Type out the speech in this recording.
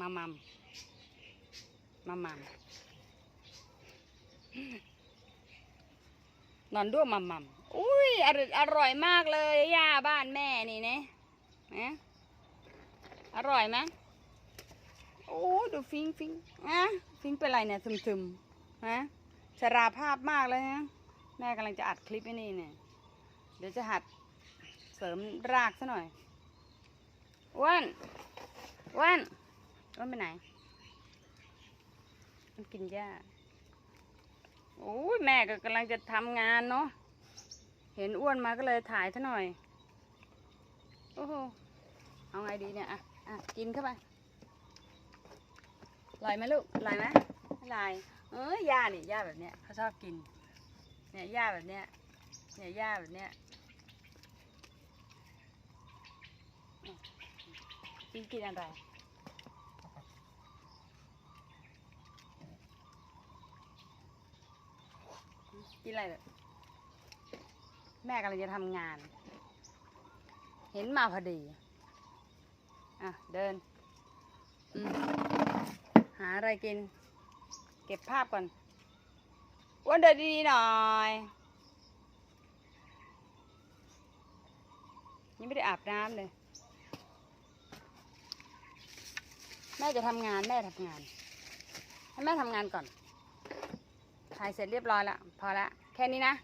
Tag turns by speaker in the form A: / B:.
A: มามัมมามัมนอนด้วยมัมมัมอุ้ยอร่อยอร่อยมากเลยย่าบ้านแม่นี่นะนะอร่อยไหมโอ้ดูฟิงฟิงอะฟิงเป็นไรเนี่ยซึมๆฮะชราภาพมากเลยนะแม่กำลังจะอัดคลิปไอ้นี่เนี่ยเดี๋ยวจะหัดเสริมรากซะหน่อยอ้วนอ้วน อ้วนไปไหน มันกินหญ้า โอ้ยแม่ก็กำลังจะทำงานเนาะ เห็นอ้วนมาก็เลยถ่ายซะหน่อย โอ้โห เอาไงดีเนี่ย อะ อะ กินเข้าไปอร่อยไหมลูกอร่อยไหมอร่อยเอ้ยหญ้านี่หญ้าแบบเนี้ยเขาชอบกิน เนี่ยหญ้าแบบเนี้ย เนี่ยหญ้าแบบเนี้ยกินกินอะไร กินอะไรเนี่ยแม่กำลังจะทำงาน เห็นมาพอดี อะ เดิน หาอะไรกิน เก็บภาพก่อนวันเดินดีๆหน่อย ยังไม่ได้อาบน้ำเลย แม่จะทำงานแม่ทำงาน ให้แม่ทำงานก่อน ถ่ายเสร็จเรียบร้อยแล้วพอละแค่นี้นะ